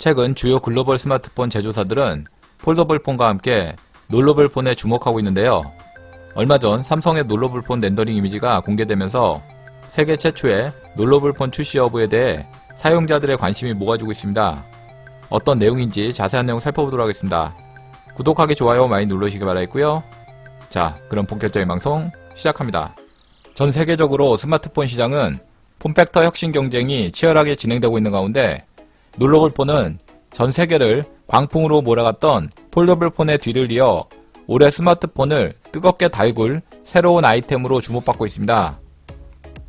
최근 주요 글로벌 스마트폰 제조사들은 폴더블 폰과 함께 놀러블 폰에 주목하고 있는데요. 얼마 전 삼성의 놀러블 폰 렌더링 이미지가 공개되면서 세계 최초의 놀러블 폰 출시 여부에 대해 사용자들의 관심이 모아지고 있습니다. 어떤 내용인지 자세한 내용 살펴보도록 하겠습니다. 구독하기, 좋아요 많이 눌러주시기 바라겠고요. 자, 그럼 본격적인 방송 시작합니다. 전 세계적으로 스마트폰 시장은 폼팩터 혁신 경쟁이 치열하게 진행되고 있는 가운데 놀러볼 폰은 전 세계를 광풍으로 몰아갔던 폴더블 폰의 뒤를 이어 올해 스마트폰을 뜨겁게 달굴 새로운 아이템으로 주목받고 있습니다.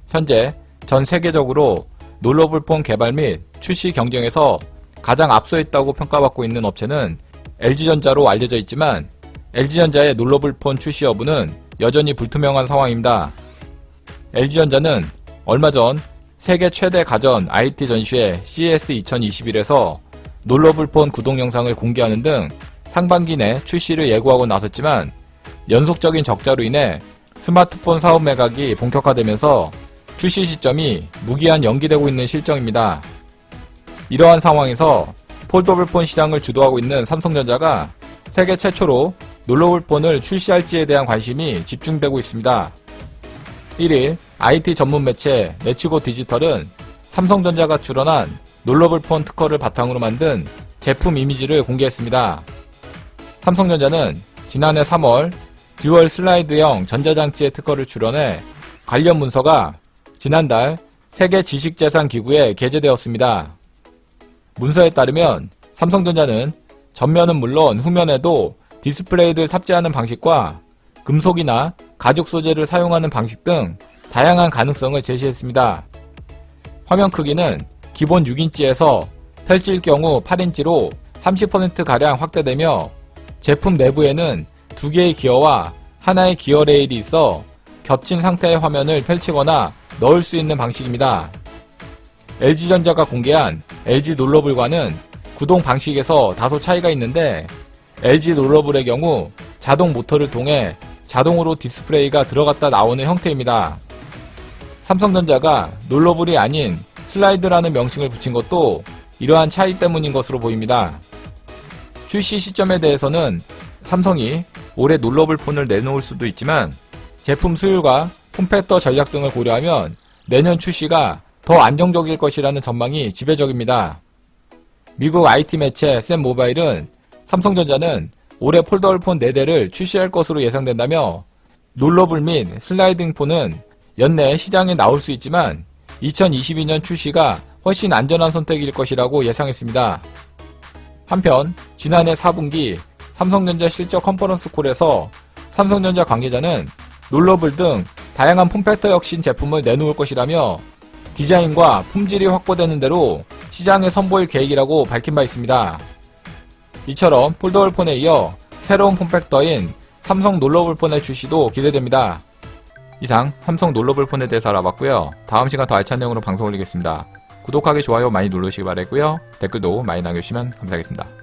현재 전 세계적으로 놀러블 폰 개발 및 출시 경쟁에서 가장 앞서 있다고 평가받고 있는 업체는 LG전자로 알려져 있지만 LG전자의 놀러블 폰 출시 여부는 여전히 불투명한 상황입니다. LG전자는 얼마 전 세계 최대 가전 IT 전시회 CES 2021에서 놀러블 폰 구동 영상을 공개하는 등 상반기 내 출시를 예고하고 나섰지만 연속적인 적자로 인해 스마트폰 사업 매각이 본격화되면서 출시 시점이 무기한 연기되고 있는 실정입니다. 이러한 상황에서 폴더블 폰 시장을 주도하고 있는 삼성전자가 세계 최초로 놀러블 폰을 출시할지에 대한 관심이 집중되고 있습니다. 1일 IT 전문 매체 레츠고 디지털은 삼성전자가 출원한 놀러블 폰 특허를 바탕으로 만든 제품 이미지를 공개했습니다. 삼성전자는 지난해 3월 듀얼 슬라이드형 전자장치의 특허를 출원해 관련 문서가 지난달 세계 지식재산기구에 게재되었습니다. 문서에 따르면 삼성전자는 전면은 물론 후면에도 디스플레이를 탑재하는 방식과 금속이나 가죽 소재를 사용하는 방식 등 다양한 가능성을 제시했습니다. 화면 크기는 기본 6인치에서 펼칠 경우 8인치로 30%가량 확대되며 제품 내부에는 두 개의 기어와 하나의 기어 레일이 있어 겹친 상태의 화면을 펼치거나 넣을 수 있는 방식입니다. LG전자가 공개한 LG 놀러블과는 구동 방식에서 다소 차이가 있는데 LG 놀러블의 경우 자동 모터를 통해 자동으로 디스플레이가 들어갔다 나오는 형태입니다. 삼성전자가 놀러블이 아닌 슬라이드라는 명칭을 붙인 것도 이러한 차이 때문인 것으로 보입니다. 출시 시점에 대해서는 삼성이 올해 놀러블 폰을 내놓을 수도 있지만 제품 수율과 폼팩터 전략 등을 고려하면 내년 출시가 더 안정적일 것이라는 전망이 지배적입니다. 미국 IT 매체 샘 모바일은 삼성전자는 올해 폴더블 폰 4대를 출시할 것으로 예상된다며 놀러블 및 슬라이딩 폰은 연내 시장에 나올 수 있지만 2022년 출시가 훨씬 안전한 선택일 것이라고 예상했습니다. 한편 지난해 4분기 삼성전자 실적 컨퍼런스 콜에서 삼성전자 관계자는 놀러블 등 다양한 폼팩터 혁신 제품을 내놓을 것이라며 디자인과 품질이 확보되는 대로 시장에 선보일 계획이라고 밝힌 바 있습니다. 이처럼 폴더블 폰에 이어 새로운 폼팩터인 삼성 놀러블 폰의 출시도 기대됩니다. 이상 삼성 놀러블 폰에 대해서 알아봤고요. 다음 시간 더 알찬 내용으로 방송 올리겠습니다. 구독하기, 좋아요 많이 눌러주시기 바라고요. 댓글도 많이 남겨주시면 감사하겠습니다.